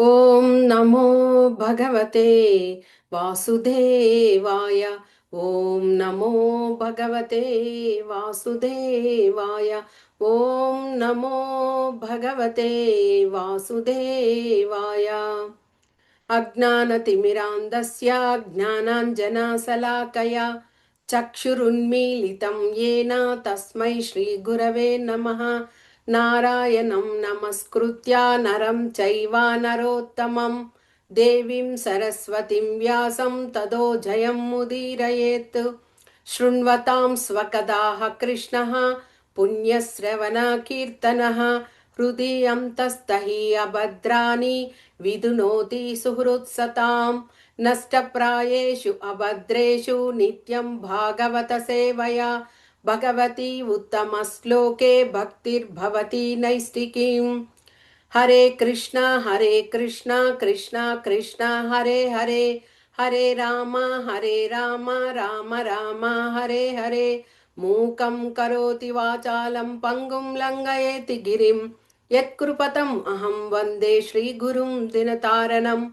ఓం నమో భగవతే వాసుదేవాయ. ఓం నమో భగవతే వాసుదేవాయ. ఓం నమో భగవతే వాసుదేవాయ. అజ్ఞానతిమిరాంధస్య జ్ఞానాంజనాశలాకయా. చక్షురున్మీలితం ఏన తస్మై శ్రీగురవే నమః. నారాయణం నమస్కృత్య నరం చైవ నరోత్తమం దేవీం సరస్వతిం వ్యాసం తదో జయం ముదీరయేత్ శృణ్వతాం స్వకదాహ కృష్ణ పుణ్యశ్రవణ కీర్తన హృదయం తస్తహి అభద్రాని విదునోతి సుహృత్సతాం నష్టప్రాయేషు అభద్రేషు నిత్యం భాగవత సేవయా భగవతి ఉత్తమశ్లోకే భక్తిర్భవతి నైష్టికీం. హరే కృష్ణ హరే కృష్ణ కృష్ణ కృష్ణ హరే హరే హరే రామ హరే రామ రామ రామ హరే హరే. మూకం కరోతి వాచాలం పంగుం లంగయేతి గిరిం. యత్కృపతం అహం వందే శ్రీగురుం దినతారణం.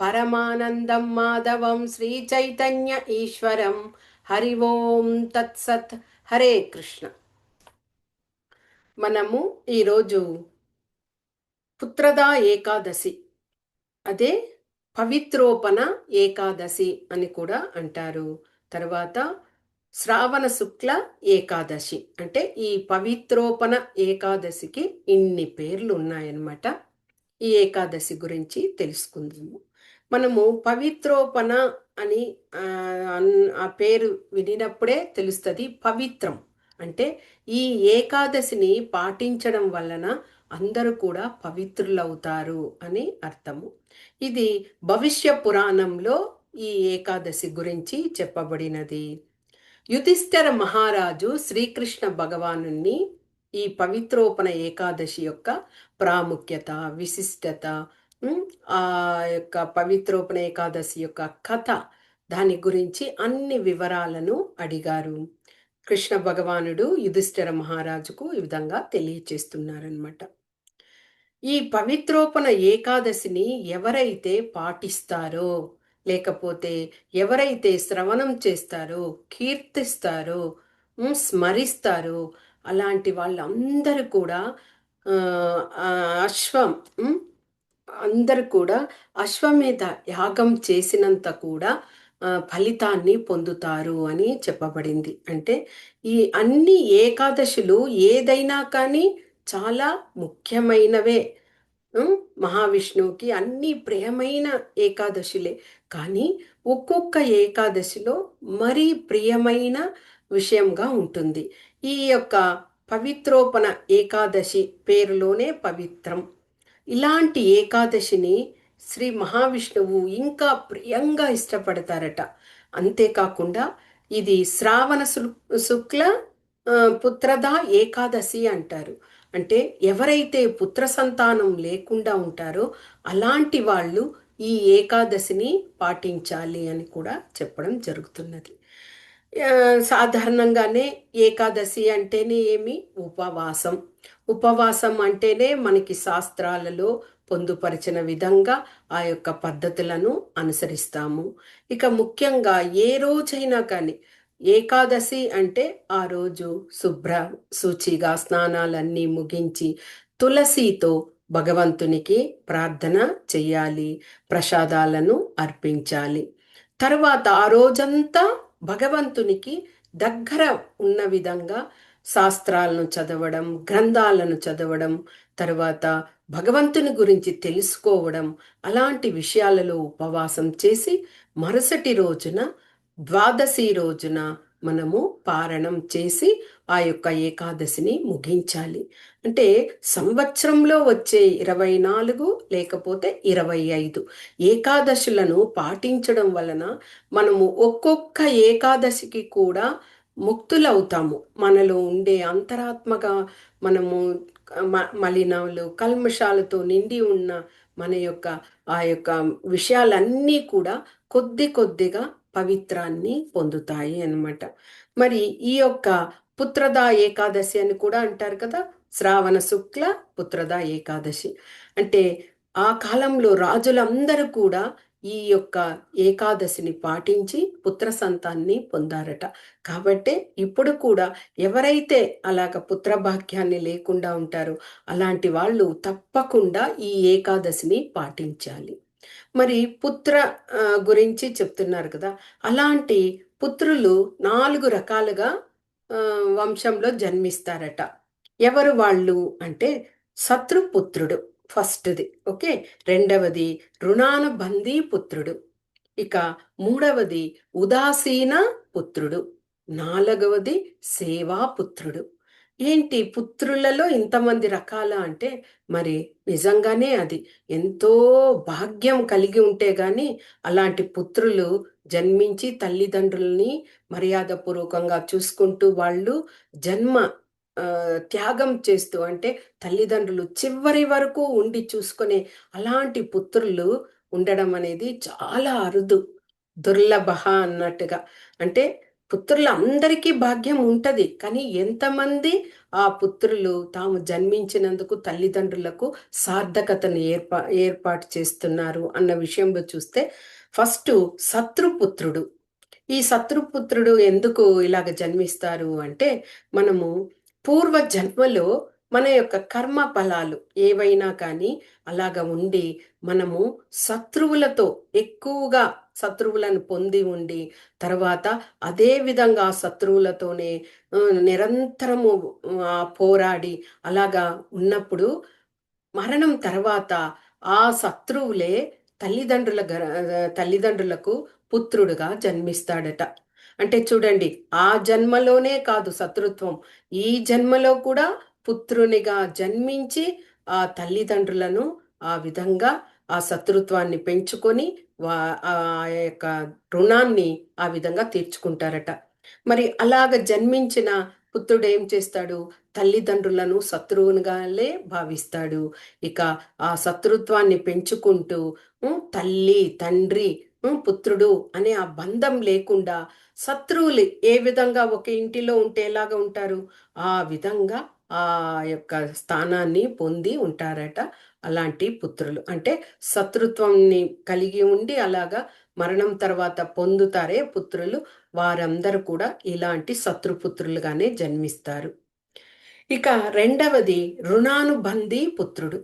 పరమానందం మాధవం శ్రీచైతన్య ఈశ్వరం. హరి ఓం తత్సత్ హరే కృష్ణ. మనము ఈరోజు పుత్రదా ఏకాదశి. అదే పవిత్రోపణ ఏకాదశి అని కూడా అంటారు. తర్వాత శ్రావణ శుక్ల ఏకాదశి. అంటే ఈ పవిత్రోపణ ఏకాదశికి ఇన్ని పేర్లు ఉన్నాయన్నమాట. ఈ ఏకాదశి గురించి తెలుసుకుందాము. మనము పవిత్రోపణ అని ఆ పేరు వినినప్పుడే తెలుస్తుంది. పవిత్రం అంటే ఈ ఏకాదశిని పాటించడం వలన అందరూ కూడా పవిత్రులవుతారు అని అర్థము. ఇది భవిష్య పురాణంలో ఈ ఏకాదశి గురించి చెప్పబడినది. యుధిష్ఠర మహారాజు శ్రీకృష్ణ భగవాను ఈ పవిత్రోపణ ఏకాదశి యొక్క ప్రాముఖ్యత విశిష్టత ఆ యొక్క పవిత్రోపణ ఏకాదశి యొక్క కథ దాని గురించి అన్ని వివరాలను అడిగారు. కృష్ణ భగవానుడు యుధిష్ఠిర మహారాజుకు ఈ విధంగా తెలియచేస్తున్నారనమాట ఈ పవిత్రోపణ ఏకాదశిని ఎవరైతే పాటిస్తారో లేకపోతే ఎవరైతే శ్రవణం చేస్తారో కీర్తిస్తారో స్మరిస్తారో అలాంటి వాళ్ళందరూ కూడా అశ్వం అందరు కూడా అశ్వమేధ యాగం చేసినంత కూడా ఫలితాన్ని పొందుతారు అని చెప్పబడింది. అంటే ఈ అన్ని ఏకాదశులు ఏదైనా కానీ చాలా ముఖ్యమైనవే. మహావిష్ణువుకి అన్ని ప్రియమైన ఏకాదశులే. కానీ ఒక్కొక్క ఏకాదశిలో మరీ ప్రియమైన విషయంగా ఉంటుంది. ఈ యొక్క పవిత్రోపణ ఏకాదశి పేరులోనే పవిత్రం. ఇలాంటి ఏకాదశిని శ్రీ మహావిష్ణువు ఇంకా ప్రియంగా ఇష్టపడతారట. అంతేకాకుండా ఇది శ్రావణ శుక్ల పుత్రద ఏకాదశి అంటారు. అంటే ఎవరైతే పుత్ర సంతానం లేకుండా ఉంటారో అలాంటి వాళ్ళు ఈ ఏకాదశిని పాటించాలి అని కూడా చెప్పడం జరుగుతున్నది. సాధారణంగానే ఏకాదశి అంటేనే ఏమి? ఉపవాసం. ఉపవాసం అంటేనే మనకి శాస్త్రాలలో పొందుపరిచిన విధంగా ఆ యొక్క పద్ధతులను అనుసరిస్తాము. ఇక ముఖ్యంగా ఏ రోజైనా కానీ ఏకాదశి అంటే ఆ రోజు శుభ్ర శుచిగా స్నానాలన్నీ ముగించి తులసితో భగవంతునికి ప్రార్థన చెయ్యాలి ప్రసాదాలను అర్పించాలి. తర్వాత ఆ రోజంతా భగవంతునికి దగ్గర ఉన్న విధంగా శాస్త్రాలను చదవడం గ్రంథాలను చదవడం తర్వాత భగవంతుని గురించి తెలుసుకోవడం అలాంటి విషయాలలో ఉపవాసం చేసి మరుసటి రోజున ద్వాదశి రోజున మనము పారణం చేసి ఆ యొక్క ఏకాదశిని ముగించాలి. అంటే సంవత్సరంలో వచ్చే ఇరవై నాలుగు లేకపోతే ఇరవై ఐదు ఏకాదశులను పాటించడం వలన మనము ఒక్కొక్క ఏకాదశికి కూడా ముక్తులవుతాము. మనలో ఉండే అంతరాత్మగా మనము మలినాలు కల్మషాలతో నిండి ఉన్న మన యొక్క ఆ యొక్క విషయాలన్నీ కూడా కొద్ది కొద్దిగా పవిత్రాన్ని పొందుతాయి అన్నమాట. మరి ఈ యొక్క పుత్రదా ఏకాదశి అని కూడా అంటారు కదా? శ్రావణ శుక్ల పుత్రదా ఏకాదశి. అంటే ఆ కాలంలో రాజులందరూ కూడా ఈ యొక్క ఏకాదశిని పాటించి పుత్ర సంతాన్ని పొందారట. కాబట్టి ఇప్పుడు కూడా ఎవరైతే అలాగ పుత్ర భాగ్యాన్ని లేకుండా ఉంటారో అలాంటి వాళ్ళు తప్పకుండా ఈ ఏకాదశిని పాటించాలి. మరి పుత్ర గురించి చెప్తున్నారు కదా? అలాంటి పుత్రులు నాలుగు రకాలుగా వంశంలో జన్మిస్తారట. ఎవరు వాళ్ళు అంటే శత్రుపుత్రుడు ఫస్ట్ది ఓకే? రెండవది రుణానుబంధీ పుత్రుడు. ఇక మూడవది ఉదాసీన పుత్రుడు. నాలుగవది సేవాపుత్రుడు. ఏంటి పుత్రులలో ఇంతమంది రకాల అంటే మరి నిజంగానే అది ఎంతో భాగ్యం కలిగి ఉంటే గాని అలాంటి పుత్రులు జన్మించి తల్లిదండ్రుల్ని మర్యాదపూర్వకంగా చూసుకుంటూ వాళ్ళు జన్మ త్యాగం చేస్తూ అంటే తల్లిదండ్రులు చివరి వరకు ఉండి చూసుకునే అలాంటి పుత్రులు ఉండడం అనేది చాలా అరుదు దుర్లభ అన్నట్టుగా. అంటే పుత్రులు అందరికీ భాగ్యం ఉంటది. కానీ ఎంతమంది ఆ పుత్రులు తాము జన్మించినందుకు తల్లిదండ్రులకు సార్థకతను ఏర్పా ఏర్పాటు చేస్తున్నారు అన్న విషయంలో చూస్తే ఫస్ట్ శత్రుపుత్రుడు. ఈ శత్రుపుత్రుడు ఎందుకు ఇలాగ జన్మిస్తారు అంటే మనము పూర్వ జన్మలో మన యొక్క కర్మ ఫలాలు ఏవైనా కానీ అలాగ ఉండి మనము శత్రువులతో ఎక్కువగా శత్రువులను పొంది ఉండి తర్వాత అదే విధంగా శత్రువులతోనే నిరంతరము పోరాడి అలాగా ఉన్నప్పుడు మరణం తర్వాత ఆ శత్రువులే తల్లిదండ్రుల తల్లిదండ్రులకు పుత్రుడుగా జన్మిస్తాడట. అంటే చూడండి ఆ జన్మలోనే కాదు శత్రుత్వం. ఈ జన్మలో కూడా పుత్రునిగా జన్మించి ఆ తల్లిదండ్రులను ఆ విధంగా ఆ శత్రుత్వాన్ని పెంచుకొని ఆ యొక్క రుణాన్ని ఆ విధంగా తీర్చుకుంటారట. మరి అలాగ జన్మించిన పుత్రుడు ఏం చేస్తాడు? తల్లిదండ్రులను శత్రువునిగాలే భావిస్తాడు. ఇక ఆ శత్రుత్వాన్ని పెంచుకుంటూ తల్లి తండ్రి పుత్రుడు అనే ఆ బంధం లేకుండా శత్రువులు ఏ విధంగా ఒక ఇంటిలో ఉంటే ఎలాగ ఉంటారు? ఆ విధంగా ఆ యొక్క స్థానాన్ని పొంది ఉంటారట అలాంటి పుత్రులు. అంటే శత్రుత్వంని కలిగి ఉండి అలాగా మరణం తర్వాత పొందుతారే పుత్రులు. వారందరూ కూడా ఇలాంటి శత్రుపుత్రులుగానే జన్మిస్తారు. ఇక రెండవది రుణానుబంధి పుత్రుడు.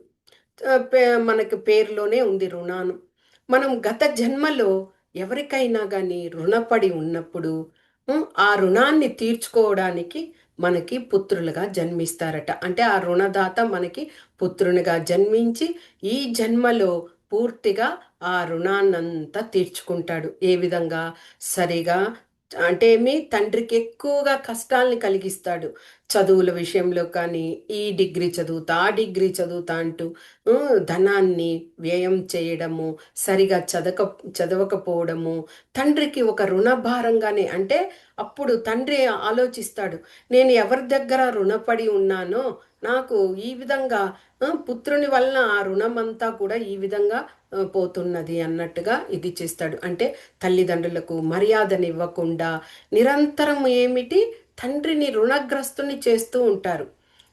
మనకి పేరులోనే ఉంది రుణాను. మనం గత జన్మలో ఎవరికైనా కానీ రుణపడి ఉన్నప్పుడు ఆ రుణాన్ని తీర్చుకోవడానికి మనకి పుత్రులుగా జన్మిస్తారట. అంటే ఆ రుణదాత మనకి పుత్రునిగా జన్మించి ఈ జన్మలో పూర్తిగా ఆ రుణాన్నంతా తీర్చుకుంటాడు. ఏ విధంగా? సరిగా అంటే ఏమి తండ్రికి ఎక్కువగా కష్టాలని కలిగిస్తాడు. చదువుల విషయంలో కానీ ఈ డిగ్రీ చదువుతా ఆ డిగ్రీ చదువుతా అంటూ ధనాన్ని వ్యయం చేయడము సరిగా చదక చదవకపోవడము తండ్రికి ఒక రుణభారంగానే అంటే అప్పుడు తండ్రి ఆలోచిస్తాడు నేను ఎవరి దగ్గర రుణపడి ఉన్నానో నాకు ఈ విధంగా పుత్రుని వలన ఆ రుణం అంతా కూడా ఈ విధంగా పోతున్నది అన్నట్టుగా ఇది చేస్తాడు. అంటే తల్లిదండ్రులకు మర్యాదనివ్వకుండా నిరంతరం ఏమిటి తండ్రిని రుణగ్రస్తుని చేస్తూ ఉంటారు.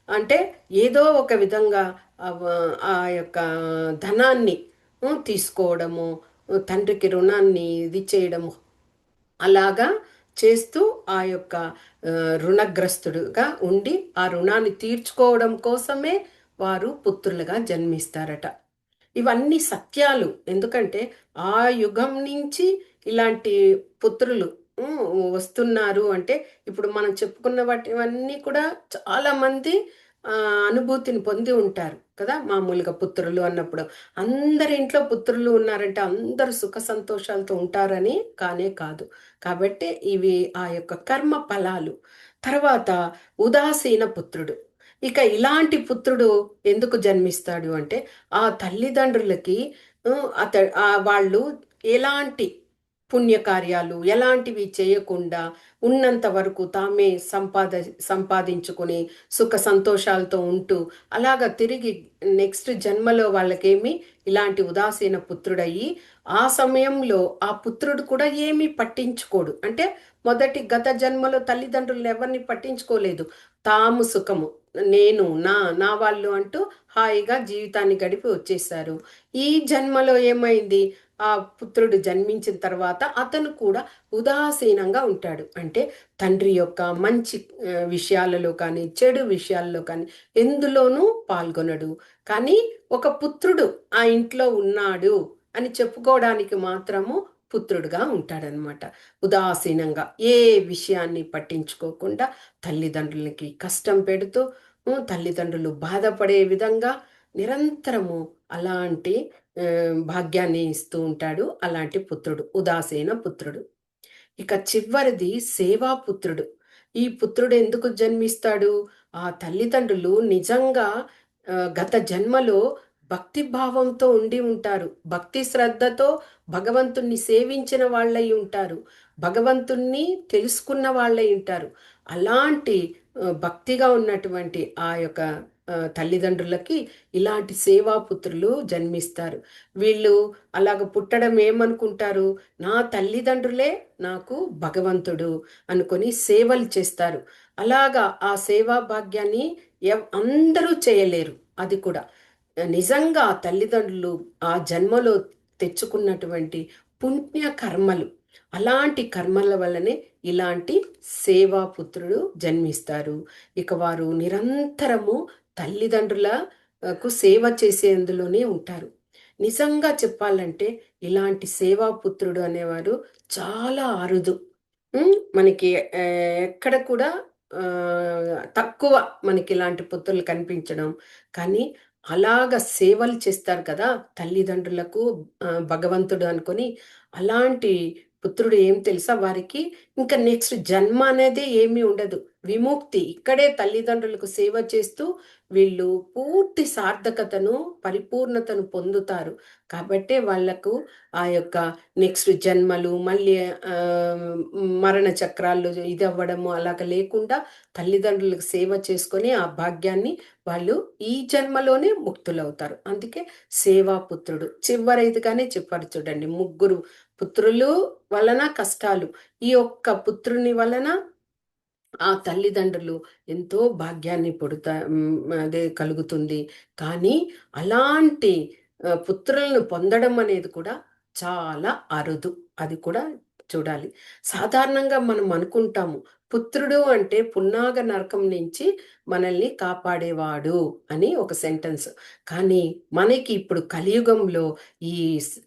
అంటే ఏదో ఒక విధంగా ఆ యొక్క ధనాన్ని తీసుకోవడము తండ్రికి రుణాన్ని ఇది చేయడము. అలాగా చేస్తూ ఆ యొక్క రుణగ్రస్తుడుగా ఉండి ఆ రుణాన్ని తీర్చుకోవడం కోసమే వారు పుత్రులుగా జన్మిస్తారట. ఇవన్నీ సత్యాలు. ఎందుకంటే ఆ యుగం నుంచి ఇలాంటి పుత్రులు వస్తున్నారు అంటే ఇప్పుడు మనం చెప్పుకున్న వాటివన్నీ కూడా చాలా మంది అనుభూతిని పొంది ఉంటారు కదా మామూలుగా పుత్రులు అన్నప్పుడు. అందరి ఇంట్లో పుత్రులు ఉన్నారంటే అందరు సుఖ సంతోషాలతో ఉంటారని కానే కాదు. కాబట్టి ఇవి ఆ యొక్క కర్మ ఫలాలు. తర్వాత ఉదాసీన పుత్రుడు. ఇక ఇలాంటి పుత్రుడు ఎందుకు జన్మిస్తాడు అంటే ఆ తల్లిదండ్రులకి అత వాళ్ళు ఎలాంటి పుణ్యకార్యాలు ఎలాంటివి చేయకుండా ఉన్నంత వరకు తామే సంపాద సంపాదించుకుని సుఖ సంతోషాలతో ఉంటూ అలాగా తిరిగి నెక్స్ట్ జన్మలో వాళ్ళకేమి ఇలాంటి ఉదాసీన పుత్రుడయ్యి ఆ సమయంలో ఆ పుత్రుడు కూడా ఏమీ పట్టించుకోడు. అంటే మొదటి గత జన్మలో తల్లిదండ్రులు ఎవరిని పట్టించుకోలేదు. తాము సుఖము నేను నా నా వాళ్ళు అంటూ హాయిగా జీవితాన్ని గడిపి వచ్చేసారు ఈ జన్మలో ఏమైంది? ఆ పుత్రుడు జన్మించిన తర్వాత అతను కూడా ఉదాసీనంగా ఉంటాడు. అంటే తండ్రి యొక్క మంచి విషయాలలో కానీ చెడు విషయాల్లో కానీ ఎందులోనూ పాల్గొనడు. కానీ ఒక పుత్రుడు ఆ ఇంట్లో ఉన్నాడు అని చెప్పుకోవడానికి మాత్రము పుత్రుడుగా ఉంటాడనమాట ఉదాసీనంగా ఏ విషయాన్ని పట్టించుకోకుండా తల్లిదండ్రులకి కష్టం పెడుతూ తల్లిదండ్రులు బాధపడే విధంగా నిరంతరము అలాంటి భాగ్యాన్ని ఇస్తూ ఉంటాడు అలాంటి పుత్రుడు ఉదాసీన పుత్రుడు. ఇక చివరిది సేవాపుత్రుడు ఈ పుత్రుడు ఎందుకు జన్మిస్తాడు? ఆ తల్లిదండ్రులు నిజంగా గత జన్మలో భక్తి భావంతో ఉండి ఉంటారు. భక్తి శ్రద్ధతో భగవంతుణ్ణి సేవించిన వాళ్ళై ఉంటారు. భగవంతుణ్ణి తెలుసుకున్న వాళ్ళై ఉంటారు. అలాంటి భక్తిగా ఉన్నటువంటి ఆ యొక్క తల్లిదండ్రులకి ఇలాంటి సేవాపుత్రులు జన్మిస్తారు. వీళ్ళు అలాగ పుట్టడం ఏమనుకుంటారు? నా తల్లిదండ్రులే నాకు భగవంతుడు అనుకొని సేవలు చేస్తారు. అలాగా ఆ సేవా భాగ్యాన్ని అందరూ చేయలేరు. అది కూడా. నిజంగా తల్లిదండ్రులు ఆ జన్మలో తెచ్చుకున్నటువంటి పుణ్య కర్మలు. అలాంటి కర్మల వల్లనే ఇలాంటి సేవాపుత్రుడు జన్మిస్తారు. ఇక వారు నిరంతరము తల్లిదండ్రులకు సేవ చేసేందులోనే ఉంటారు. నిజంగా చెప్పాలంటే ఇలాంటి సేవాపుత్రుడు అనేవారు చాలా అరుదు. మనకి ఎక్కడ కూడా తక్కువ మనకి ఇలాంటి పుత్రులు కనిపించడం. కానీ అలాగ సేవలు చేస్తారు కదా తల్లిదండ్రులకు భగవంతుడు అనుకొని అలాంటి పుత్రుడు ఏం తెలుసా వారికి? ఇంకా నెక్స్ట్ జన్మ అనేది ఏమీ ఉండదు. విముక్తి. ఇక్కడే తల్లిదండ్రులకు సేవ చేస్తూ వీళ్ళు పూర్తి సార్థకతను పరిపూర్ణతను పొందుతారు. కాబట్టే వాళ్ళకు ఆ యొక్క నెక్స్ట్ జన్మలు మళ్ళీ మరణ చక్రాలు ఇది అవ్వడము అలాగ లేకుండా తల్లిదండ్రులకు సేవ చేసుకొని ఆ భాగ్యాన్ని వాళ్ళు ఈ జన్మలోనే ముక్తులవుతారు. అందుకే సేవాపుత్రుడు. చివరైదుగానే చెప్పారు చూడండి ముగ్గురు పుత్రులు వలన కష్టాలు. ఈ ఒక్క పుత్రుని వలన ఆ తల్లిదండ్రులు ఎంతో భాగ్యాన్ని పొడుతా అదే కలుగుతుంది. కానీ అలాంటి పుత్రులను పొందడం అనేది కూడా చాలా అరుదు. అది కూడా చూడాలి. సాధారణంగా మనం అనుకుంటాము పుత్రుడు అంటే పున్నాగ నరకం నుంచి మనల్ని కాపాడేవాడు అని ఒక సెంటెన్స్. కానీ మనకి ఇప్పుడు కలియుగంలో ఈ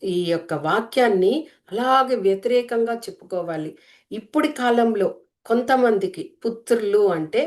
ఈ యొక్క వాక్యాన్ని అలాగే వ్యతిరేకంగా చెప్పుకోవాలి. ఇప్పటి కాలంలో కొంతమందికి పుత్రులు అంటే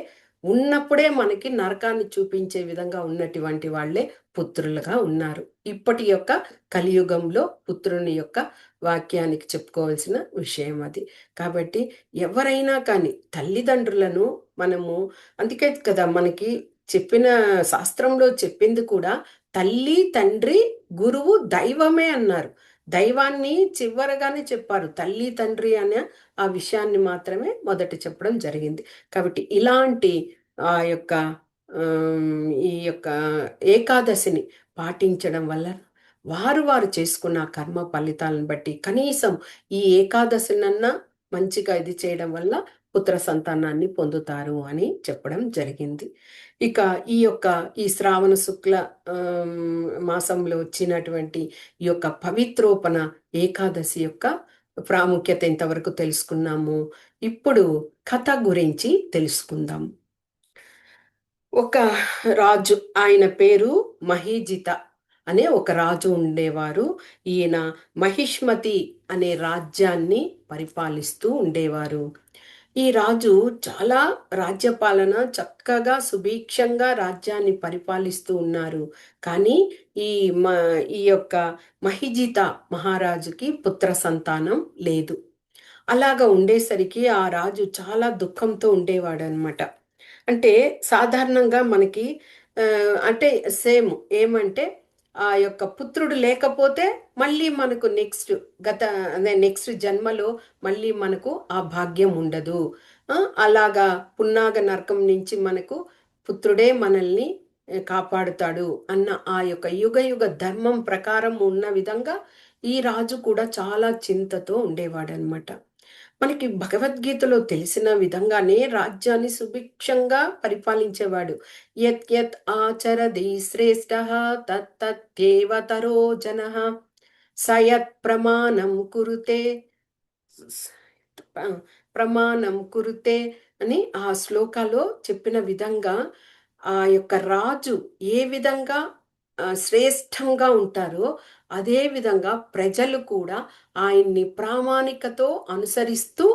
ఉన్నప్పుడే మనకి నరకాన్ని చూపించే విధంగా ఉన్నటువంటి వాళ్ళే పుత్రులుగా ఉన్నారు. ఇప్పటి యొక్క కలియుగంలో పుత్రుని యొక్క వాక్యానికి చెప్పుకోవాల్సిన విషయం అది. కాబట్టి ఎవరైనా కానీ తల్లిదండ్రులను మనము అందుకే కదా మనకి చెప్పిన శాస్త్రంలో చెప్పింది కూడా తల్లి తండ్రి గురువు దైవమే అన్నారు. దైవాన్ని చివరగానే చెప్పారు. తల్లి తండ్రి అనే ఆ విషయాన్ని మాత్రమే మొదట చెప్పడం జరిగింది. కాబట్టి ఇలాంటి ఆ యొక్క ఈ యొక్క ఏకాదశిని పాటించడం వల్ల వారు వారు చేసుకున్న కర్మ ఫలితాలను బట్టి కనీసం ఈ ఏకాదశినన్నా మంచిగా ఇది చేయడం వల్ల పుత్ర సంతానాన్ని పొందుతారు అని చెప్పడం జరిగింది. ఇక ఈ యొక్క ఈ శ్రావణ శుక్ల మాసంలో వచ్చినటువంటి ఈ యొక్క పవిత్రోపణ ఏకాదశి యొక్క ప్రాముఖ్యత ఇంతవరకు తెలుసుకున్నాము? ఇప్పుడు కథ గురించి తెలుసుకుందాం. ఒక రాజు ఆయన పేరు మహీజిత అనే ఒక రాజు ఉండేవారు. ఈయన మహిష్మతి అనే రాజ్యాన్ని పరిపాలిస్తూ ఉండేవారు. ఈ రాజు చాలా రాజ్యపాలన చక్కగా సుభిక్షంగా రాజ్యాన్ని పరిపాలిస్తూ ఉన్నారు. కానీ ఈ మ ఈ యొక్క మహిజిత మహారాజుకి పుత్ర సంతానం లేదు. అలాగా ఉండేసరికి ఆ రాజు చాలా దుఃఖంతో ఉండేవాడు అనమాట అంటే సాధారణంగా మనకి అంటే సేమ్ ఏమంటే ఆ యొక్క పుత్రుడు లేకపోతే మళ్ళీ మనకు నెక్స్ట్ గత అదే నెక్స్ట్ జన్మలో మళ్ళీ మనకు ఆ భాగ్యం ఉండదు. అలాగా పున్నాగ నరకం నుంచి మనకు పుత్రుడే మనల్ని కాపాడుతాడు అన్న ఆ యొక్క యుగ యుగ ధర్మం ప్రకారం ఉన్న విధంగా ఈ రాజు కూడా చాలా చింతతో ఉండేవాడనమాట మనకి భగవద్గీతలో తెలిసిన విధంగానే రాజ్యాన్ని సుభిక్షంగా పరిపాలించేవాడు. యత్ యత్ ఆచరది శ్రేష్ఠ తత్తేవతరో జన. సయత్ ప్రమాణం కురుతే ప్రమాణం కురుతే అని ఆ శ్లోకాలో చెప్పిన విధంగా ఆ యొక్క రాజు ఏ విధంగా శ్రేష్టంగా ఉంటారో అదేవిధంగా ప్రజలు కూడా ఆయన్ని ప్రామాణికతో అనుసరిస్తూ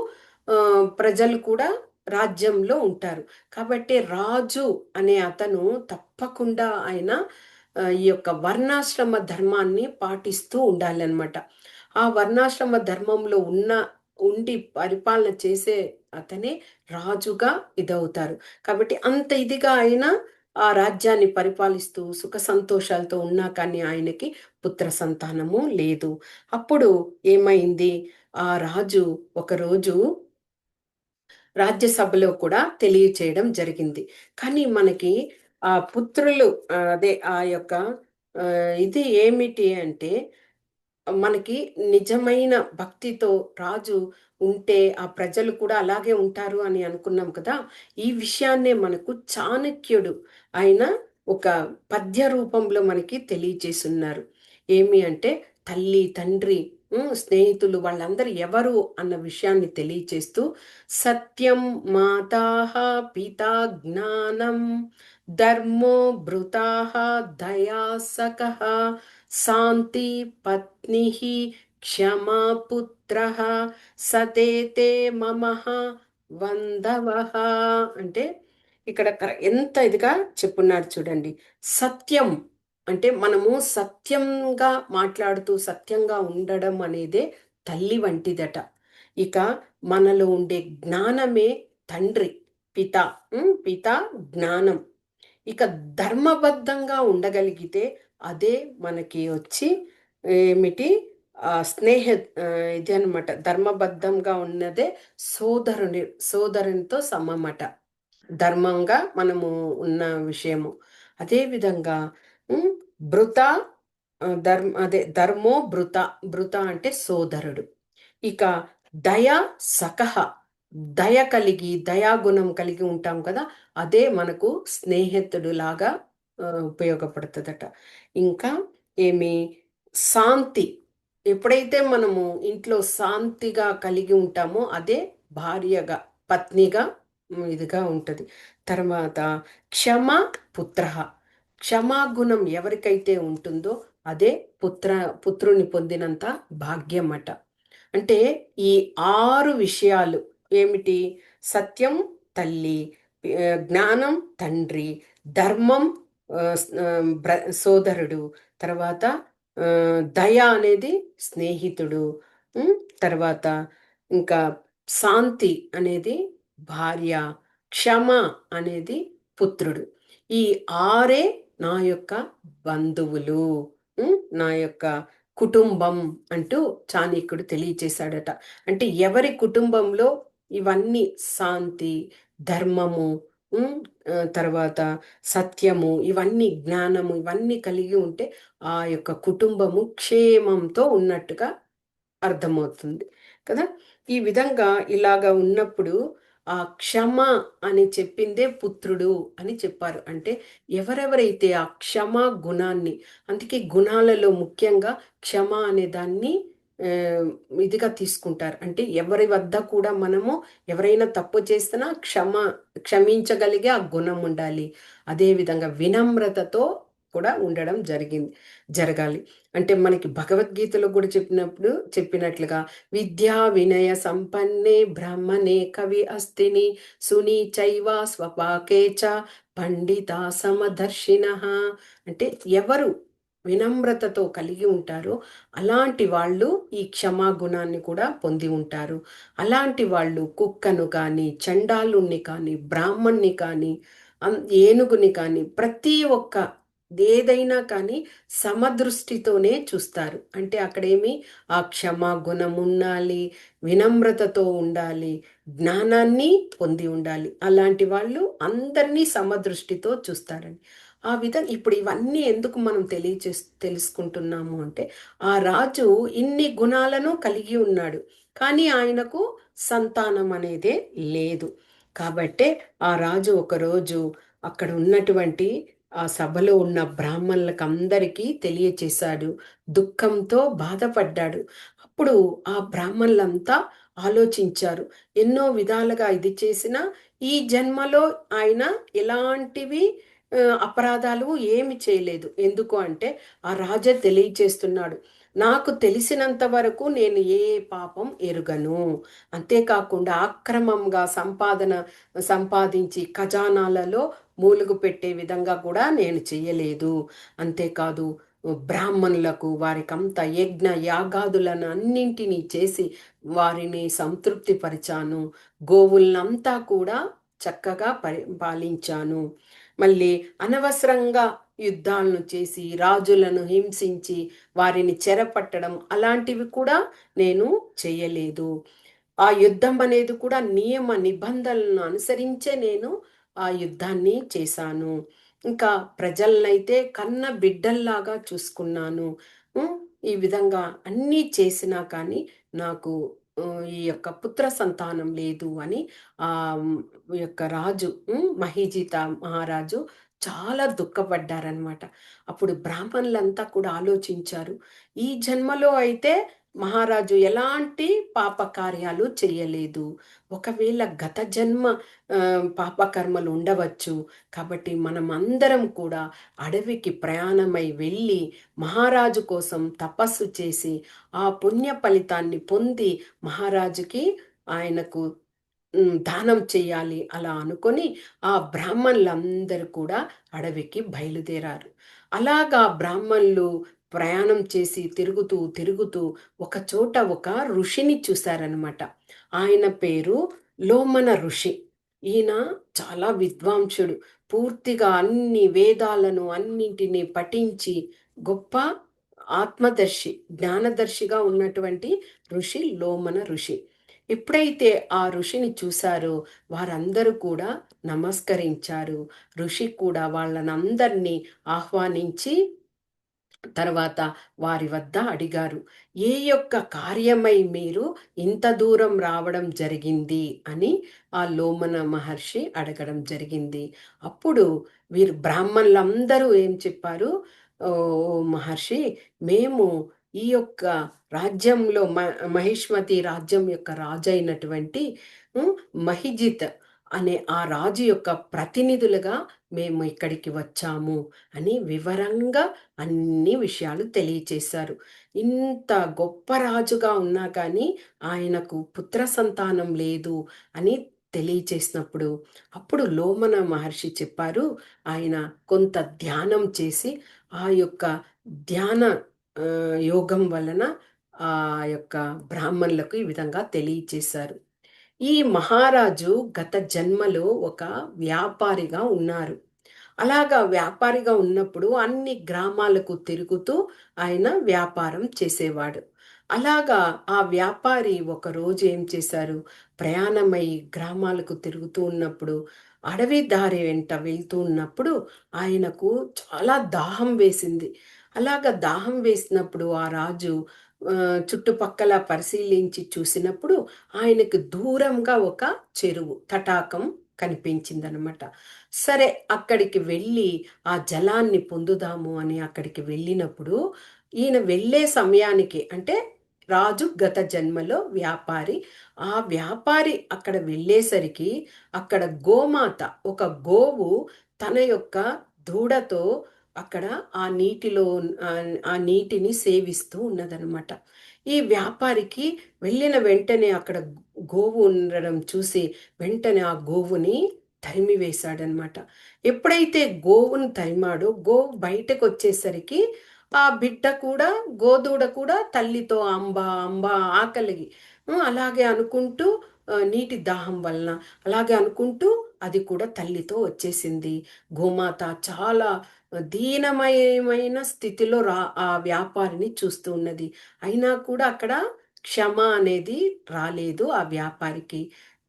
ప్రజలు కూడా రాజ్యంలో ఉంటారు. కాబట్టి రాజు అనే అతను తప్పకుండా ఆయన ఈ యొక్క వర్ణాశ్రమ ధర్మాన్ని పాటిస్తూ ఉండాలన్నమాట. ఆ వర్ణాశ్రమ ధర్మంలో ఉన్న ఉండి పరిపాలన చేసే అతనే రాజుగా ఇదవుతారు. కాబట్టి అంత ఇదిగా ఆయన ఆ రాజ్యాన్ని పరిపాలిస్తూ సుఖ సంతోషాలతో ఉన్నా కానీ ఆయనకి పుత్ర సంతానము లేదు. అప్పుడు ఏమైంది? ఆ రాజు ఒకరోజు రాజ్యసభలో కూడా తెలియచేయడం జరిగింది. కానీ మనకి ఆ పుత్రులు అదే ఆ యొక్క ఇది ఏమిటి అంటే మనకి నిజమైన భక్తితో రాజు ఉంటే ఆ ప్రజలు కూడా అలాగే ఉంటారు అని అనుకున్నాం కదా? ఈ విషయాన్నే మనకు చాణక్యుడు ఆయన ఒక పద్య రూపంలో మనకి తెలియజేస్తున్నారు. ఏమి అంటే తల్లి తండ్రి స్నేహితులు వాళ్ళందరూ ఎవరు అన్న విషయాన్ని తెలియచేస్తూ సత్యం మాతాహ పితా జ్ఞానం ధర్మో భృతాహ దయాసక శాంతి పత్ని క్షమా పుత్ర సతేతే మమ వందవ. అంటే ఇక్కడ ఎంత ఇదిగా చెప్పున్నాడు చూడండి. సత్యం అంటే మనము సత్యంగా మాట్లాడుతూ సత్యంగా ఉండడం అనేదే తల్లి వంటిదట. ఇక మనలో ఉండే జ్ఞానమే తండ్రి పిత పిత జ్ఞానం. ఇక ధర్మబద్ధంగా ఉండగలిగితే అదే మనకి వచ్చి ఏమిటి? స్నేహ ఇది అనమాట ధర్మబద్ధంగా ఉన్నదే సోదరుని సోదరునితో సమమట. ధర్మంగా మనము ఉన్న విషయము. అదేవిధంగా భృత ధర్మ అదే ధర్మో భృత భృత అంటే సోదరుడు. ఇక దయ సకహ దయ కలిగి దయాగుణం కలిగి ఉంటాం కదా అదే మనకు స్నేహితుడు లాగా ఉపయోగపడుతుందట. ఇంకా ఏమి? శాంతి. ఎప్పుడైతే మనము ఇంట్లో శాంతిగా కలిగి ఉంటామో అదే భార్యగా పత్నిగా ఇదిగా ఉంటుంది. తర్వాత క్షమ పుత్ర. క్షమాగుణం ఎవరికైతే ఉంటుందో అదే పుత్ర పుత్రుని పొందినంత భాగ్యం అట అంటే ఈ ఆరు విషయాలు ఏమిటి? సత్యం తల్లి జ్ఞానం తండ్రి ధర్మం సోదరుడు తర్వాత దయ అనేది స్నేహితుడు తర్వాత ఇంకా శాంతి అనేది భార్య క్షమ అనేది పుత్రుడు. ఈ ఆరే నా యొక్క బంధువులు. నా యొక్క కుటుంబం అంటూ చాణిక్యుడు తెలియచేశాడట. అంటే ఎవరి కుటుంబంలో ఇవన్నీ శాంతి ధర్మము తర్వాత సత్యము ఇవన్నీ జ్ఞానము ఇవన్నీ కలిగి ఉంటే ఆ యొక్క కుటుంబము క్షేమంతో ఉన్నట్టుగా అర్థమవుతుంది కదా. ఈ విధంగా ఇలాగా ఉన్నప్పుడు ఆ క్షమ అని చెప్పిందే పుత్రుడు అని చెప్పారు. అంటే ఎవరెవరైతే ఆ క్షమ గుణాన్ని అందుకే గుణాలలో ముఖ్యంగా క్షమ అనే దాన్ని ఇదిగా తీసుకుంటారు. అంటే ఎవరి వద్ద కూడా మనము ఎవరైనా తప్పు చేస్తున్నా క్షమ క్షమించగలిగే ఆ గుణం ఉండాలి. అదేవిధంగా వినమ్రతతో కూడా ఉండడం జరిగింది జరగాలి. అంటే మనకి భగవద్గీతలో కూడా చెప్పినప్పుడు చెప్పినట్లుగా విద్యా వినయ సంపన్నే బ్రహ్మనే కవి అస్థిని సునీ చైవ స్వపాకేచ పండిత సమదర్శిన. అంటే ఎవరు వినమ్రతతో కలిగి ఉంటారో అలాంటి వాళ్ళు ఈ క్షమా గుణాన్ని కూడా పొంది ఉంటారు. అలాంటి వాళ్ళు కుక్కను కానీ చండాలుణ్ణి కానీ బ్రాహ్మణ్ణి కానీ ఏనుగుని కానీ ప్రతి ఒక్క ఏదైనా కానీ సమదృష్టితోనే చూస్తారు. అంటే అక్కడేమి? ఆ క్షమా గుణం ఉండాలి వినమ్రతతో ఉండాలి జ్ఞానాన్ని పొంది ఉండాలి. అలాంటి వాళ్ళు అందరినీ సమదృష్టితో చూస్తారండి. ఆ విధంగా ఇప్పుడు ఇవన్నీ ఎందుకు మనం తెలియచే తెలుసుకుంటున్నాము అంటే ఆ రాజు ఇన్ని గుణాలను కలిగి ఉన్నాడు. కానీ ఆయనకు సంతానం అనేదే లేదు. కాబట్టే ఆ రాజు ఒకరోజు అక్కడ ఉన్నటువంటి ఆ సభలో ఉన్న బ్రాహ్మణులకు అందరికీ తెలియచేశాడు. దుఃఖంతో బాధపడ్డాడు. అప్పుడు ఆ బ్రాహ్మణులంతా ఆలోచించారు. ఎన్నో విధాలుగా ఇది చేసిన ఈ జన్మలో ఆయన ఎలాంటివి అపరాధాలు ఏమి చేయలేదు. ఎందుకు అంటే ఆ రాజ తెలియచేస్తున్నాడు. నాకు తెలిసినంత వరకు నేను ఏ పాపం ఎరుగను. అంతేకాకుండా అక్రమంగా సంపాదన సంపాదించి ఖజానాలలో మూలుగు పెట్టే విధంగా కూడా నేను చెయ్యలేదు. అంతేకాదు బ్రాహ్మణులకు వారికంత యజ్ఞ యాగాదులను అన్నింటినీ చేసి వారిని సంతృప్తిపరిచాను. గోవులనంతా కూడా చక్కగా పరి పాలించాను. మళ్ళీ అనవసరంగా యుద్ధాలను చేసి రాజులను హింసించి వారిని చెరపట్టడం అలాంటివి కూడా నేను చేయలేదు ఆ యుద్ధం అనేది కూడా నియమ నిబంధనలను అనుసరించే నేను ఆ యుద్ధాన్ని చేశాను. ఇంకా ప్రజలనైతే కన్న బిడ్డల్లాగా చూసుకున్నాను. ఈ విధంగా అన్నీ చేసినా కానీ నాకు ఈ యొక్క పుత్ర సంతానం లేదు అని ఆ యొక్క రాజు మహిజిత మహారాజు చాలా దుఃఖపడ్డారనమాట అప్పుడు బ్రాహ్మణులంతా కూడా ఆలోచించారు. ఈ జన్మలో అయితే మహారాజు ఎలాంటి పాప కార్యాలు చేయలేదు. ఒకవేళ గత జన్మ పాపకర్మలు ఉండవచ్చు. కాబట్టి మనం అందరం కూడా అడవికి ప్రయాణమై వెళ్ళి మహారాజు కోసం తపస్సు చేసి ఆ పుణ్య ఫలితాన్ని పొంది మహారాజుకి ఆయనకు దానం చేయాలి అలా అనుకొని ఆ బ్రాహ్మణులందరూ కూడా అడవికి బయలుదేరారు. అలాగా బ్రాహ్మణులు ప్రయాణం చేసి తిరుగుతూ తిరుగుతూ ఒక చోట ఒక ఋషిని చూశారనమాట ఆయన పేరు లోమన ఋషి. ఈయన చాలా విద్వాంసుడు. పూర్తిగా అన్ని వేదాలను అన్నింటినీ పఠించి గొప్ప ఆత్మదర్శి జ్ఞానదర్శిగా ఉన్నటువంటి ఋషి లోమన ఋషి. ఎప్పుడైతే ఆ ఋషిని చూశారో వారందరూ కూడా నమస్కరించారు. ఋషి కూడా వాళ్ళనందరినీ ఆహ్వానించి తర్వాత వారి వద్ద అడిగారు ఏ యొక్క కార్యమై మీరు ఇంత దూరం రావడం జరిగింది? అని ఆ లోమన మహర్షి అడగడం జరిగింది. అప్పుడు వీరు బ్రాహ్మణులందరూ ఏం చెప్పారు? ఓ మహర్షి మేము ఈ యొక్క రాజ్యంలో మహిష్మతి రాజ్యం యొక్క రాజు అయినటువంటి మహిజిత్ అనే ఆ రాజు యొక్క ప్రతినిధులుగా మేము ఇక్కడికి వచ్చాము అని వివరంగా అన్ని విషయాలు తెలియచేశారు. ఇంత గొప్ప రాజుగా ఉన్నా కానీ ఆయనకు పుత్ర సంతానం లేదు అని తెలియచేసినప్పుడు అప్పుడు లోమన మహర్షి చెప్పారు ఆయన కొంత ధ్యానం చేసి ఆ యొక్క ధ్యాన యోగం వలన ఆ యొక్క బ్రాహ్మణులకు ఈ విధంగా తెలియచేశారు. ఈ మహారాజు గత జన్మలో ఒక వ్యాపారిగా ఉన్నారు. అలాగా వ్యాపారిగా ఉన్నప్పుడు అన్ని గ్రామాలకు తిరుగుతూ ఆయన వ్యాపారం చేసేవాడు. అలాగా ఆ వ్యాపారి ఒక రోజు ఏం చేశారు? ప్రయాణమై గ్రామాలకు తిరుగుతూ ఉన్నప్పుడు అడవి దారి వెంట వెళ్తూ ఉన్నప్పుడు ఆయనకు చాలా దాహం వేసింది. అలాగ దాహం వేసినప్పుడు ఆ రాజు చుట్టుపక్కల పరిశీలించి చూసినప్పుడు ఆయనకు దూరంగా ఒక చెరువు తటాకం కనిపించిందనమాట. సరే అక్కడికి వెళ్ళి ఆ జలాన్ని పొందుదాము అని అక్కడికి వెళ్ళినప్పుడు ఈయన వెళ్ళే సమయానికి అంటే రాజు గత జన్మలో వ్యాపారి ఆ వ్యాపారి అక్కడ వెళ్ళేసరికి అక్కడ గోమాత ఒక గోవు తన యొక్క దూడతో అక్కడ ఆ నీటిలో ఆ నీటిని సేవిస్తూ ఉన్నదనమాట ఈ వ్యాపారికి వెళ్ళిన వెంటనే అక్కడ గోవు ఉండడం చూసి వెంటనే ఆ గోవుని తరిమి వేశాడనమాట ఎప్పుడైతే గోవును తరిమాడో గోవు బయటకు వచ్చేసరికి ఆ బిడ్డ కూడా గోదూడ కూడా తల్లితో అంబ అంబ ఆకలిగి అలాగే అనుకుంటూ నీటి దాహం వలన అలాగే అనుకుంటూ అది కూడా తల్లితో వచ్చేసింది. గోమాత చాలా దీనమయమైన స్థితిలో రా ఆ వ్యాపారిని చూస్తూ ఉన్నది. అయినా కూడా అక్కడ క్షమ అనేది రాలేదు ఆ వ్యాపారికి.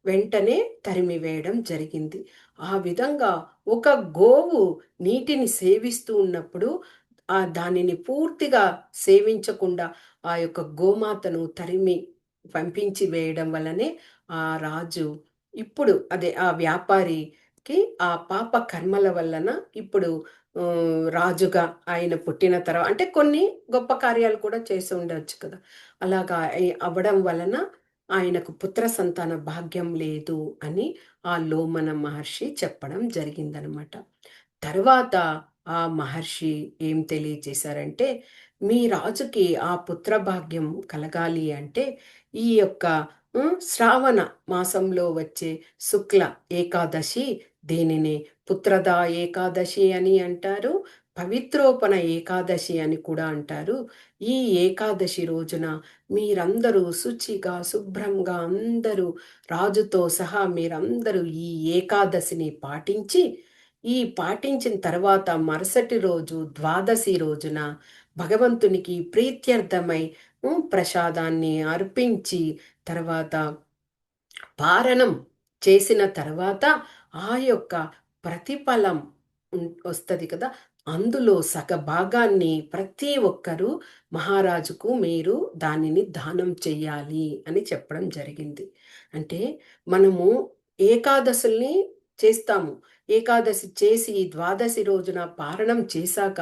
వెంటనే తరిమి వేయడం జరిగింది. ఆ విధంగా ఒక గోవు నీటిని సేవిస్తూ ఉన్నప్పుడు ఆ దానిని పూర్తిగా సేవించకుండా ఆ యొక్క గోమాతను తరిమి పంపించి వేయడం వల్లనే ఆ రాజు ఇప్పుడు అదే ఆ వ్యాపారికి ఆ పాప కర్మల వలన ఇప్పుడు రాజుగా ఆయన పుట్టిన తర్వాత అంటే కొన్ని గొప్ప కార్యాలు కూడా చేసి ఉండవచ్చు కదా. అలాగా అవ్వడం వలన ఆయనకు పుత్ర సంతాన భాగ్యం లేదు అని ఆ లోమన మహర్షి చెప్పడం జరిగిందనమాట. తర్వాత ఆ మహర్షి ఏం తెలియజేశారంటే మీ రాజుకి ఆ పుత్ర భాగ్యం కలగాలి అంటే ఈ యొక్క శ్రావణ మాసంలో వచ్చే శుక్ల ఏకాదశి దీనిని పుత్రదా ఏకాదశి అని అంటారు పవిత్రోపణ ఏకాదశి అని కూడా అంటారు. ఈ ఏకాదశి రోజున మీరందరూ శుచిగా శుభ్రంగా అందరూ రాజుతో సహా మీరందరూ ఈ ఏకాదశిని పాటించి ఈ పాటించిన తర్వాత మరుసటి రోజు ద్వాదశి రోజున భగవంతునికి ప్రీత్యర్థమై ప్రసాదాన్ని అర్పించి తర్వాత పారణం చేసిన తర్వాత ఆ యొక్క ప్రతిఫలం వస్తుంది కదా. అందులో సగ భాగాన్ని ప్రతి ఒక్కరూ మహారాజుకు మీరు దానిని దానం చెయ్యాలి అని చెప్పడం జరిగింది. అంటే మనము ఏకాదశుల్ని చేస్తాము. ఏకాదశి చేసి ద్వాదశి రోజున పారణం చేశాక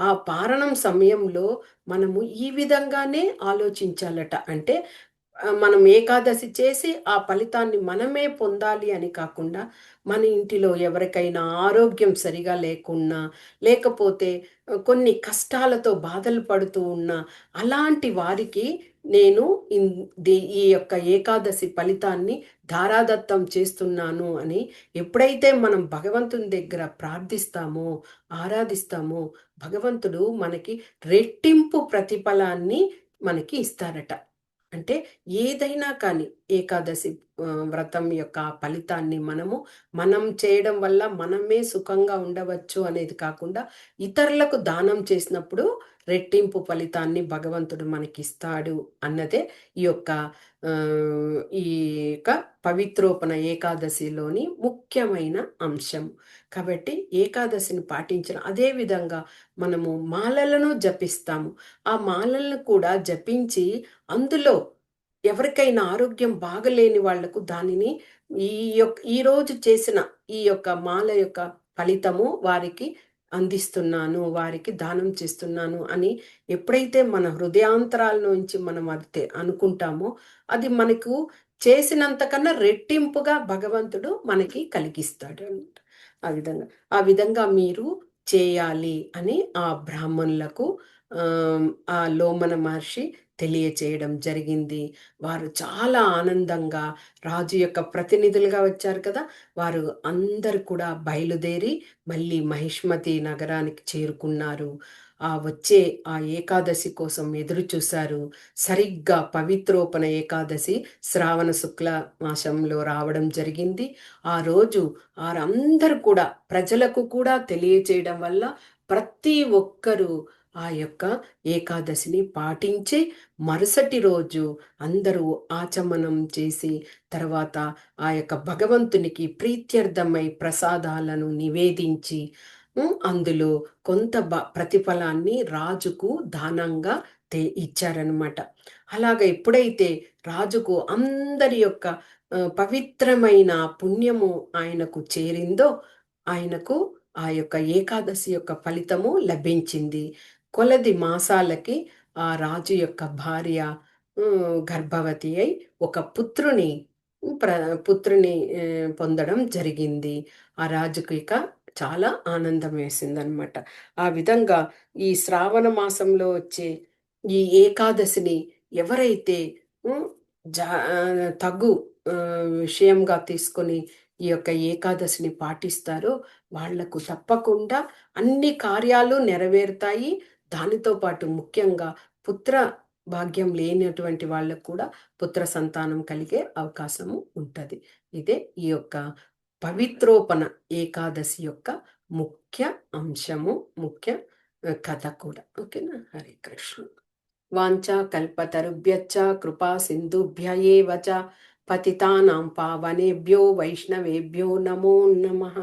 ఆ పారణం సమయంలో మనము ఈ విధంగానే ఆలోచించాలట. అంటే మనం ఏకాదశి చేసి ఆ ఫలితాన్ని మనమే పొందాలి అని కాకుండా మన ఇంటిలో ఎవరికైనా ఆరోగ్యం సరిగా లేకున్నా లేకపోతే కొన్ని కష్టాలతో బాధలు పడుతూ ఉన్నా అలాంటి వారికి నేను ఈ యొక్క ఏకాదశి ఫలితాన్ని ధారాదత్తం చేస్తున్నాను అని ఎప్పుడైతే మనం భగవంతుని దగ్గర ప్రార్థిస్తామో ఆరాధిస్తామో భగవంతుడు మనకి రెట్టింపు ప్రతిఫలాన్ని మనకి ఇస్తారట. అంటే ఏదైనా కానీ ఏకాదశి వ్రతం యొక్క ఫలితాన్ని మనము మనం చేయడం వల్ల మనమే సుఖంగా ఉండవచ్చు అనేది కాకుండా ఇతరులకు దానం చేసినప్పుడు రెట్టింపు ఫలితాన్ని భగవంతుడు మనకిస్తాడు అన్నదే ఈ యొక్క ఈ యొక్క పవిత్రోపణ ఏకాదశిలోని ముఖ్యమైన అంశం. కాబట్టి ఏకాదశిని పాటించడం అదే విధంగా మనము మాలలను జపిస్తాము. ఆ మాలలను కూడా జపించి అందులో ఎవరికైనా ఆరోగ్యం బాగలేని వాళ్ళకు దానిని ఈ యొక్క ఈరోజు చేసిన ఈ యొక్క మాల యొక్క ఫలితము వారికి అందిస్తున్నాను వారికి దానం చేస్తున్నాను అని ఎప్పుడైతే మన హృదయాంతరాల నుంచి మనం అది అనుకుంటామో అది మనకు చేసినంతకన్నా రెట్టింపుగా భగవంతుడు మనకి కలిగిస్తాడు అనమాట ఆ విధంగా ఆ విధంగా మీరు చేయాలి అని ఆ బ్రాహ్మణులకు ఆ లోమన మహర్షి తెలియచేయడం జరిగింది. వారు చాలా ఆనందంగా రాజు యొక్క ప్రతినిధులుగా వచ్చారు కదా! వారు అందరు కూడా బయలుదేరి మళ్ళీ మహిష్మతి నగరానికి చేరుకున్నారు. ఆ వచ్చే ఆ ఏకాదశి కోసం ఎదురు చూశారు సరిగ్గా పవిత్రోపణ ఏకాదశి శ్రావణ శుక్ల మాసంలో రావడం జరిగింది. ఆ రోజు వారందరూ కూడా ప్రజలకు కూడా తెలియచేయడం వల్ల ప్రతి ఒక్కరూ ఆ యొక్క ఏకాదశిని పాటించి మరుసటి రోజు అందరూ ఆచమనం చేసి తర్వాత ఆ యొక్క భగవంతునికి ప్రీత్యర్థమై ప్రసాదాలను నివేదించి అందులో కొంత బ ప్రతిఫలాన్ని రాజుకు దానంగా తే ఇచ్చారనమాట అలాగ ఎప్పుడైతే రాజుకు అందరి యొక్క పవిత్రమైన పుణ్యము ఆయనకు చేరిందో ఆయనకు ఆ యొక్క ఏకాదశి యొక్క ఫలితము లభించింది. కొలది మాసాలకి ఆ రాజు యొక్క భార్య గర్భవతి అయి ఒక పుత్రుని ప్ర పుత్రుని పొందడం జరిగింది. ఆ రాజుకు ఇక చాలా ఆనందం వేసిందనమాట ఆ విధంగా ఈ శ్రావణ మాసంలో వచ్చే ఈ ఏకాదశిని ఎవరైతే జా తగు విషయంగా తీసుకొని ఈ యొక్క ఏకాదశిని పాటిస్తారో వాళ్ళకు తప్పకుండా అన్ని కార్యాలు నెరవేరుతాయి. దానితో పాటు ముఖ్యంగా పుత్ర భాగ్యం లేనటువంటి వాళ్ళకు కూడా పుత్ర సంతానం కలిగే అవకాశము ఉంటుంది. ఇదే ఈ యొక్క పవిత్రోపణ ఏకాదశి యొక్క ముఖ్య అంశము ముఖ్య కథ కూడా. ఓకేనా? హరే కృష్ణ. వాంఛ కల్పతరుభ్యచ్చ కృపా సింధుభ్య పతితానాం పావనేభ్యో వైష్ణవేభ్యో నమో నమః.